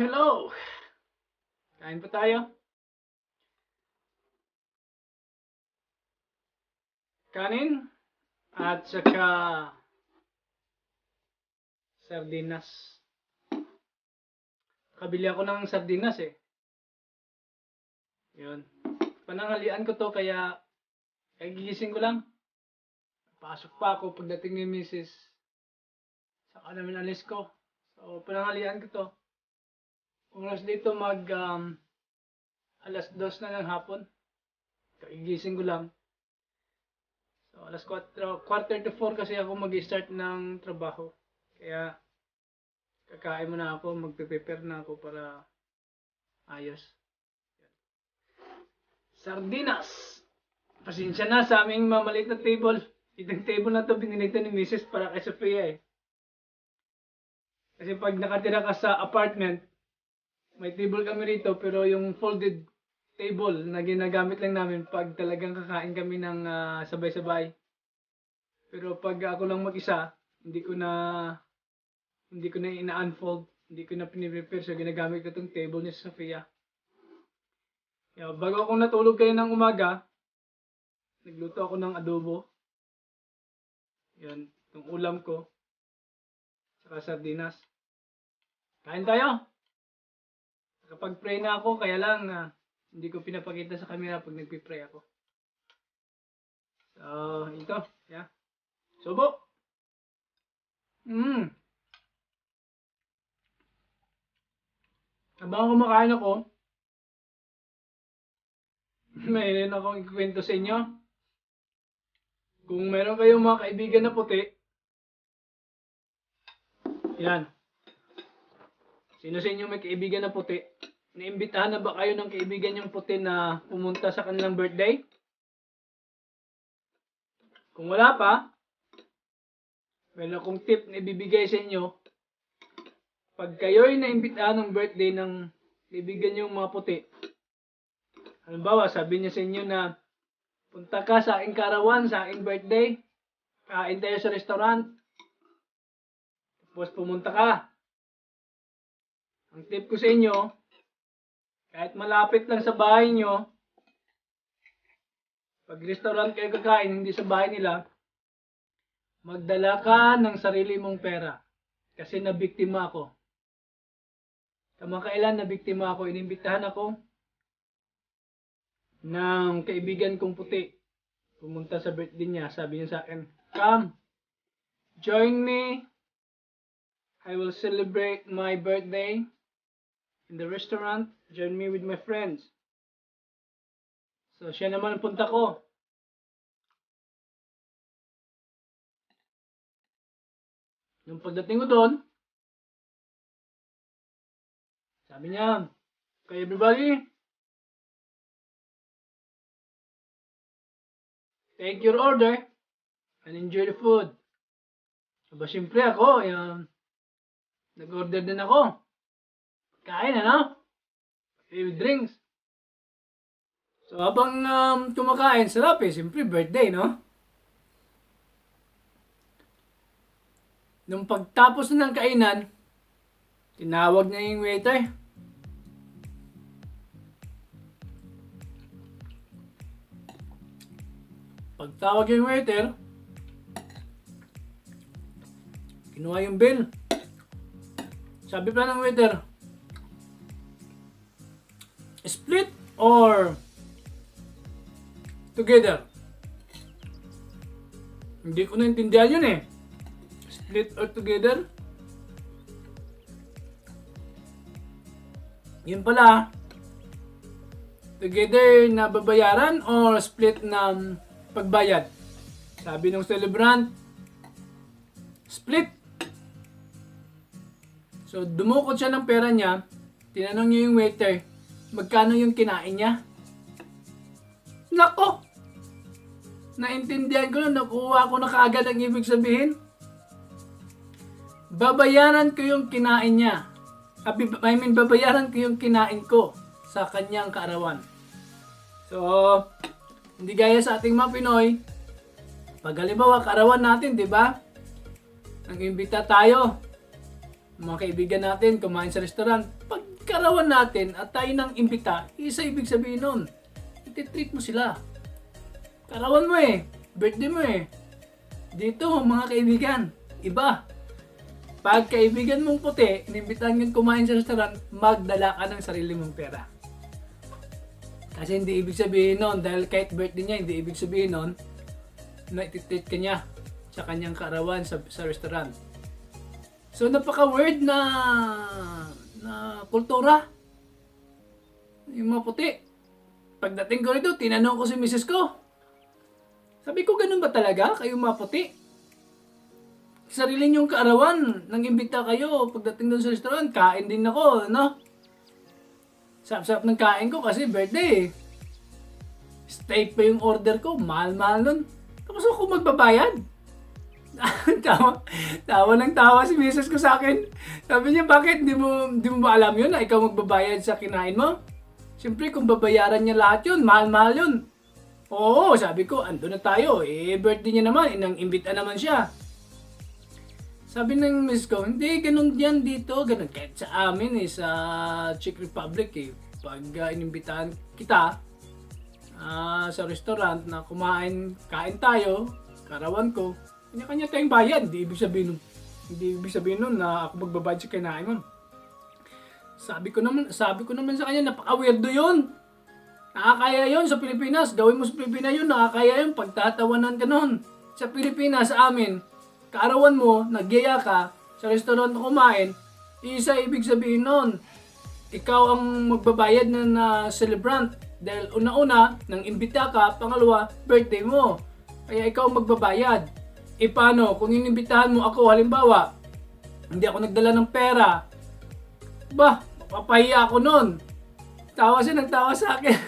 hello! Kain pa tayo? Kanin at saka sardinas. Kabili ako ng sardinas eh. Yun. Panangalian ko to kaya kaya gigising ko lang. Pasok pa ako pagdating ni Mrs. Saka namin alis ko. So, panangalian ko to. Oras dito mag um, alas dos na ng hapon. Kagigising ko lang. So, alas 4, quarter to 4 kasi ako mag-start ng trabaho. Kaya, kakain muna ako, magpe-prepare na ako para ayos. Sardinas! Pasensya na sa aming mamalit na table. Itong table na to binili ni Mrs. para kay Sophia eh. Kasi pag nakatira ka sa apartment, may table kami rito pero yung folded table na ginagamit lang namin pag talagang kakain kami ng ah, sabay-sabay. Pero pag ako lang mag-isa, hindi ko na hindi ko na ina-unfold, hindi ko na piniprepare so ginagamit ko tong table ni Sofia. Kaya bago ako natulog kayo ng umaga, nagluto ako ng adobo. Yan, itong ulam ko. Saka sardinas. Kain tayo! Kapag pray na ako, kaya lang ah, hindi ko pinapakita sa camera pag nagpipray ako. So, ito. Yeah. Subo! Mmm! Habang kumakain ako, mayroon akong ikwento sa inyo. Kung meron kayong mga kaibigan na puti, yan. Sino sa inyo may kaibigan na puti? Naimbitahan na ba kayo ng kaibigan yung puti na pumunta sa kanilang birthday? Kung wala pa, meron akong tip na ibibigay sa inyo. Pag kayo'y naimbitahan ng birthday ng kaibigan yung mga puti, halimbawa sabi niya sa inyo na punta ka sa aking karawan, sa aking birthday, kain tayo sa restaurant, tapos pumunta ka, ang tip ko sa inyo, kahit malapit lang sa bahay nyo, pag restaurant kayo kakain, hindi sa bahay nila, magdala ka ng sarili mong pera. Kasi nabiktima ako. Kamakailan nabiktima ako, inimbitahan ako ng kaibigan kong puti. Pumunta sa birthday niya, sabi niya sa akin, Come, join me. I will celebrate my birthday in the restaurant. Join me with my friends. So, siya naman ang punta ko. Nung pagdating ko doon, sabi niya, Okay, everybody, take your order and enjoy the food. Aba, siyempre ako, yung, nag-order din ako. Kain, ano? With drinks. So, habang um, kumakain, sarap eh. Siyempre, birthday, no? Nung pagtapos na ng kainan, tinawag niya yung waiter. Pagtawag yung waiter, kinuha yung bill. Sabi pa ng waiter, split or together? Hindi ko naintindihan yun eh. Split or together? Yun pala. Together na babayaran or split na pagbayad? Sabi ng celebrant, split. So, dumukot siya ng pera niya. Tinanong niya yung waiter, magkano yung kinain niya? Nako! Naintindihan ko na, nakuha ko na kaagad ang ibig sabihin. Babayaran ko yung kinain niya. I mean, babayaran ko yung kinain ko sa kanyang kaarawan. So, hindi gaya sa ating mga Pinoy, pag halimbawa, kaarawan natin, di ba? Nang imbita tayo, mga kaibigan natin, kumain sa restaurant, pag kaarawan natin at tayo nang imbita, isa ibig sabihin nun, ititreat mo sila. Kaarawan mo eh, birthday mo eh. Dito, mga kaibigan, iba. Pag kaibigan mong puti, inimbitahan kang kumain sa restaurant, magdala ka ng sarili mong pera. Kasi hindi ibig sabihin nun, dahil kahit birthday niya, hindi ibig sabihin nun, na ititreat ka niya sa kanyang kaarawan sa, sa restaurant. So napaka-weird na na kultura. Yung mga puti. Pagdating ko rito, tinanong ko si misis ko. Sabi ko, ganun ba talaga? Kayo mga puti? Sarili niyong kaarawan, nang imbita kayo, pagdating doon sa restaurant, kain din ako, no? Sarap-sarap ng kain ko kasi birthday. eh. Steak pa yung order ko, mahal-mahal nun. Tapos ako magbabayad. tawa, tawa ng tawa si misis ko sa akin. Sabi niya, bakit? Di mo, di mo ba alam yun na ikaw magbabayad sa kinain mo? Siyempre, kung babayaran niya lahat yun, mahal-mahal yun. Oo, sabi ko, ando na tayo. Eh, birthday niya naman, inang imbita naman siya. Sabi ng miss ko, hindi, ganun yan dito, ganun. Kahit sa amin eh, sa Czech Republic eh, pag uh, inimbitahan kita ah, sa restaurant na kumain, kain tayo, karawan ko, kanya-kanya tayong bayad. Hindi ibig sabihin nun, hindi ibig sabihin nun na ako magbabayad sa kinain nun. Sabi ko naman, sabi ko naman sa kanya, napaka-weirdo yun. Nakakaya yun sa Pilipinas. Gawin mo sa Pilipinas yun, nakakaya yun. Pagtatawanan ka nun. Sa Pilipinas, sa amin, kaarawan mo, nagyaya ka, sa restaurant na kumain, isa ibig sabihin nun, ikaw ang magbabayad na, na celebrant. Dahil una-una, nang imbita ka, pangalawa, birthday mo. Kaya ikaw magbabayad. E paano, kung inimbitahan mo ako, halimbawa, hindi ako nagdala ng pera, ba, mapapahiya ako nun. Tawa siya ng tawa sa akin.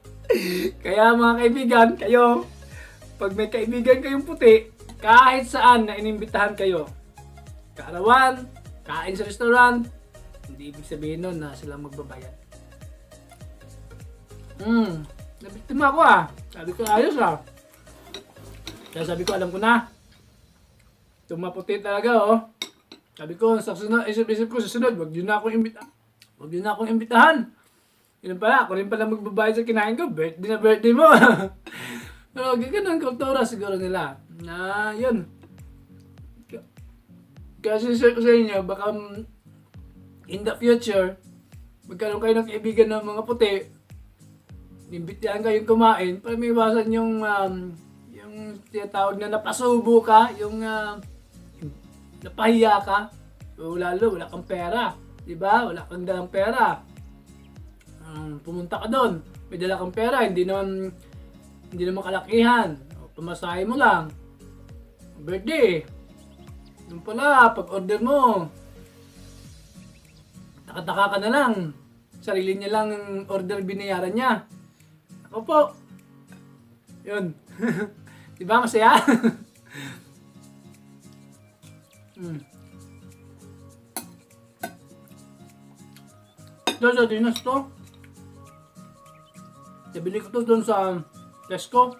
Kaya mga kaibigan, kayo, pag may kaibigan kayong puti, kahit saan na inimbitahan kayo, kaarawan, kain sa restaurant, hindi ibig sabihin nun na sila magbabayad. Hmm, nabiktima ako ah. Sabi ko, ayos ah. Kaya sabi ko, alam ko na. Tumaputi talaga oh. Sabi ko, sa sunod, isip-isip ko sa sunod, wag yun na akong imbita. Wag yun na akong imbitahan. Yun pala, ako rin pala magbabayad sa kinain ko. Birthday na birthday mo. Pero ganun kultura siguro nila. Na, yun. Kasi ko sa inyo, baka in the future, magkaroon kayo ng kaibigan ng mga puti, imbitahan kayong kumain para may iwasan yung um, yung tinatawag na napasubo ka, yung uh, napahiya ka, lalo wala kang pera, 'di ba? Wala kang dalang pera. Um, pumunta ka doon, may dala kang pera, hindi naman hindi naman kalakihan. O, mo lang. Birthday. Yung pala, pag order mo, takataka ka na lang. Sarili niya lang ang order binayaran niya. Ako po. Yun. Di ba masaya? mm. Ito sa dinas to. Nabili ko to doon sa Tesco.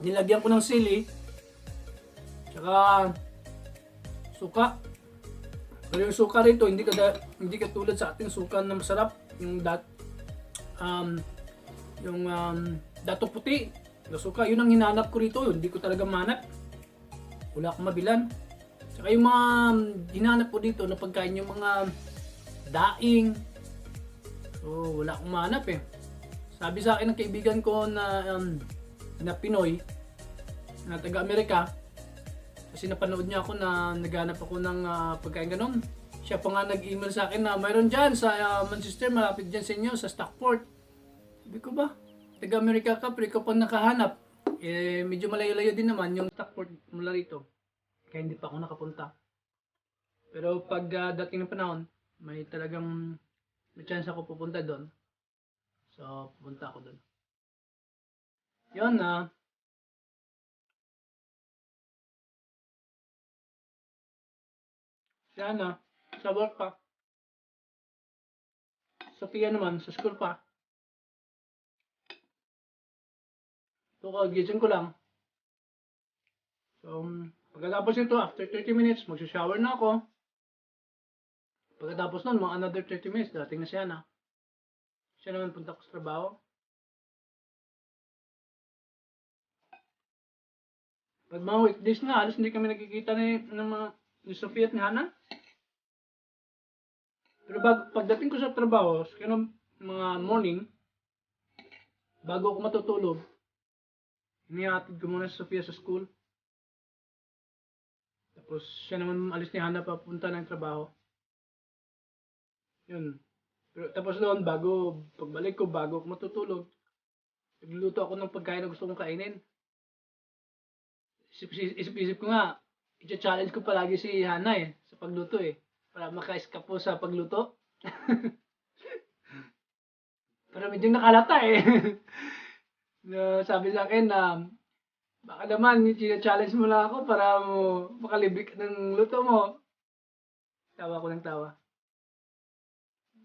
Nilagyan ko ng sili. Tsaka suka. Pero yung suka rito, hindi ka hindi katulad sa ating suka na masarap. Yung dat um, yung um, dato puti na suka, yun ang hinanap ko rito. Hindi ko talaga manap. Wala akong mabilan. Tsaka yung mga um, hinanap ko dito na pagkain yung mga daing. So, wala akong manap eh. Sabi sa akin ng kaibigan ko na um, na Pinoy na taga-Amerika kasi napanood niya ako na naghanap ako ng ah, pagkain ganun. Siya pa nga nag-email sa akin na mayroon dyan sa ah, Manchester, malapit dyan sa inyo, sa Stockport. Sabi ko ba, taga-Amerika ka, pero ikaw pa nakahanap. Eh, medyo malayo-layo din naman yung Stockport mula rito. Kaya hindi pa ako nakapunta. Pero pag ah, dating ng panahon, may talagang may chance ako pupunta doon. So, pupunta ako doon. Yun na. Siya na. Sa work pa. Sophia naman, sa school pa. So, kagising ko lang. So, um, Pagkatapos nito, after 30 minutes, magsha-shower na ako. Pagkatapos nun, mga another 30 minutes, dating na siya na. Siya naman punta ko sa trabaho. Pag mga weekdays na, alas hindi kami nagkikita ni, ng mga, ni Sophia at ni Hannah. Pero bag, pagdating ko sa trabaho, sa kinong mga morning, bago ako matutulog, inihatid ko muna si Sophia sa school. Tapos siya naman alis ni Hannah papunta ng trabaho. Yun. Pero tapos noon, bago, pagbalik ko, bago ako matutulog, nagluluto ako ng pagkain na gusto kong kainin. Isip- Isip-isip ko nga, i-challenge ko palagi si Hannah eh, sa pagluto eh. Para maka-escape po sa pagluto. Pero medyo nakalata eh. na sabi sa akin na baka naman i-challenge mo lang ako para mo makalibik ng luto mo. Tawa ko ng tawa.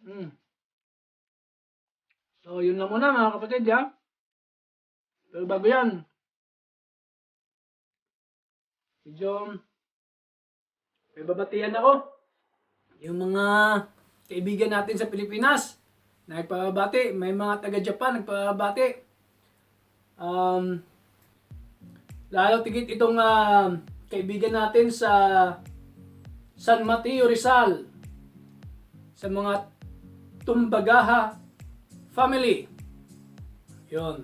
Hmm. So, yun lang muna mga kapatid, ya. Pero bago yan, medyo may babatihan ako. Yung mga kaibigan natin sa Pilipinas, nagpabati, may mga taga-Japan nagpabati. Um, lalo tigit itong ah, kaibigan natin sa San Mateo Rizal sa mga Tumbagaha family. Yon.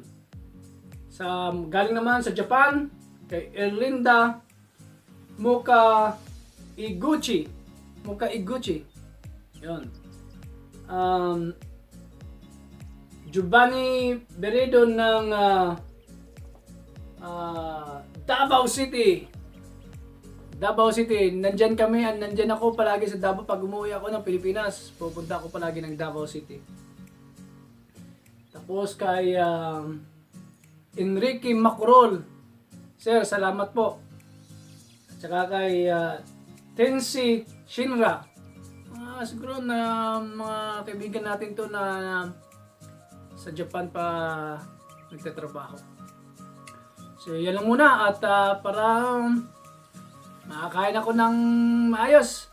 Sa galing naman sa Japan kay Erlinda Muka Iguchi. Muka Iguchi. Yon. Um, Giovanni Beredo ng ah, ah, Davao City. Davao City, nandyan kami, an- nandyan ako palagi sa Davao pag umuwi ako ng Pilipinas. Pupunta ako palagi ng Davao City. Tapos kay um, Enrique Macrol. Sir, salamat po. At saka kay uh, Tensi Shinra. Ah, siguro na mga kaibigan natin to na sa Japan pa nagtatrabaho. So, yan lang muna at ah, para um, makakain ako ng maayos.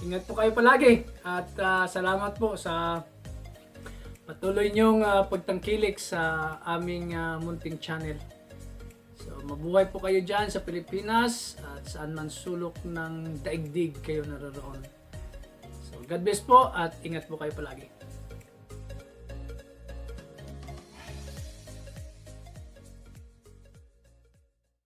Ingat po kayo palagi at ah, salamat po sa patuloy niyong ah, pagtangkilik sa aming ah, munting channel. So, mabuhay po kayo dyan sa Pilipinas at saan man sulok ng daigdig kayo naroroon. So, God bless po at ingat po kayo palagi.